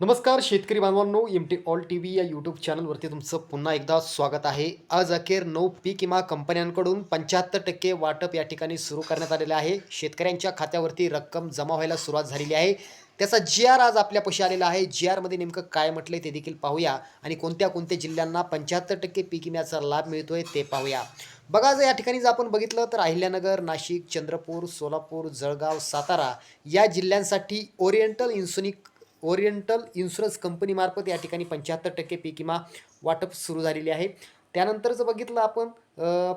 नमस्कार शेतकरी बांधवांनो M T all T V या यूट्यूब चॅनलवरती तुमचं पुन्हा एकदा स्वागत आहे. आज अखेर नऊ पीक विमा कंपन्यांकडून पंच्याहत्तर टक्के वाटप या ठिकाणी सुरू करण्यात आलेलं आहे. शेतकऱ्यांच्या खात्यावरती रक्कम जमा व्हायला सुरुवात झालेली आहे. त्याचा जी आर आज आपल्यापाशी आलेला आहे. जी आरमध्ये नेमकं काय म्हटलंय ते देखील पाहूया आणि कोणत्या कोणत्या जिल्ह्यांना पंच्याहत्तर टक्के पीक विम्याचा लाभ मिळतोय ते पाहूया. बघा जर या ठिकाणी जर आपण बघितलं तर अहिल्यानगर नाशिक चंद्रपूर सोलापूर जळगाव सातारा या जिल्ह्यांसाठी ओरिएंटल इन्सुनिक ओरिएंटल इन्शुरन्स कंपनीमार्फत या ठिकाणी पंच्याहत्तर टक्के पीक विमा वाटप सुरू झालेली आहे. त्यानंतर जर बघितलं आपण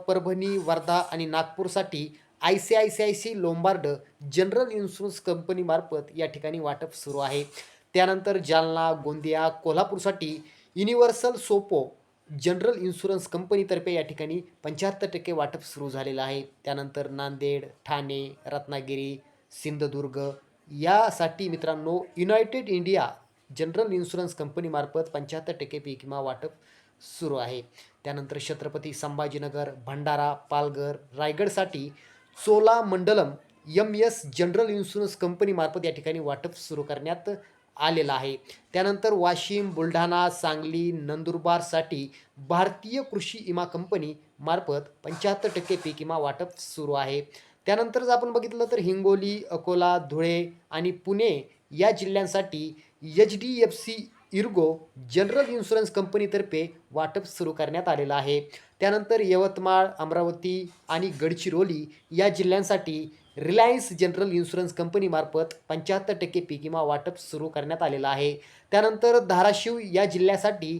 परभणी वर्धा आणि नागपूरसाठी I C I C I C Lombard general insurance कंपनीमार्फत या ठिकाणी वाटप सुरू आहे. त्यानंतर जालना गोंदिया कोल्हापूरसाठी युनिव्हर्सल सोपो जनरल इन्शुरन्स कंपनीतर्फे या ठिकाणी पंच्याहत्तर टक्के वाटप सुरू झालेलं आहे. त्यानंतर नांदेड ठाणे रत्नागिरी सिंधुदुर्ग यासाठी मित्रांनो युनायटेड इंडिया जनरल इन्शुरन्स कंपनीमार्फत पंच्याहत्तर टक्के पीक विमा वाटप सुरू आहे. त्यानंतर Chhatrapati Sambhajinagar Bhandara Palghar रायगडसाठी Chola Mandalam M S general insurance कंपनीमार्फत या ठिकाणी वाटप सुरू करण्यात आलेला आहे. त्यानंतर वाशिम बुलढाणा सांगली नंदुरबारसाठी भारतीय कृषी विमा कंपनी मार्फत पंच्याहत्तर टक्के पीक विमा वाटप सुरू आहे. त्यानंतर जर आपण बघितलं तर हिंगोली अकोला धुळे आणि पुणे या जिल्ह्यांसाठी H D F C ERGO general insurance कंपनीतर्फे वाटप सुरू करण्यात आलेलं आहे. त्यानंतर यवतमाळ अमरावती आणि गडचिरोली या जिल्ह्यांसाठी रिलायन्स जनरल इन्शुरन्स कंपनीमार्फत पंच्याहत्तर टक्के पीक विमा वाटप सुरू करण्यात आलेलं आहे. त्यानंतर धाराशिव या जिल्ह्यासाठी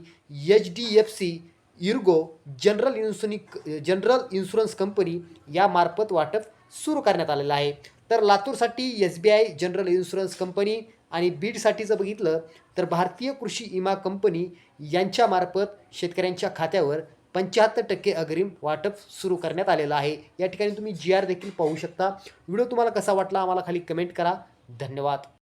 H D F C ERGO general इन्शुनिक general insurance company यामार्फत वाटप सुरू करण्यात आलेलं आहे. तर लातूरसाठी S B I general insurance company आणि बीडसाठी जर बघितलं तर भारतीय कृषी विमा कंपनी यांच्यामार्फत शेतकऱ्यांच्या खात्यावर पंच्याहत्तर टक्के अग्रिम वाटप सुरू करण्यात आलेलं आहे. या ठिकाणी तुम्ही जी आर देखील पाहू शकता. व्हिडिओ तुम्हाला कसा वाटला आम्हाला खाली कमेंट करा. धन्यवाद.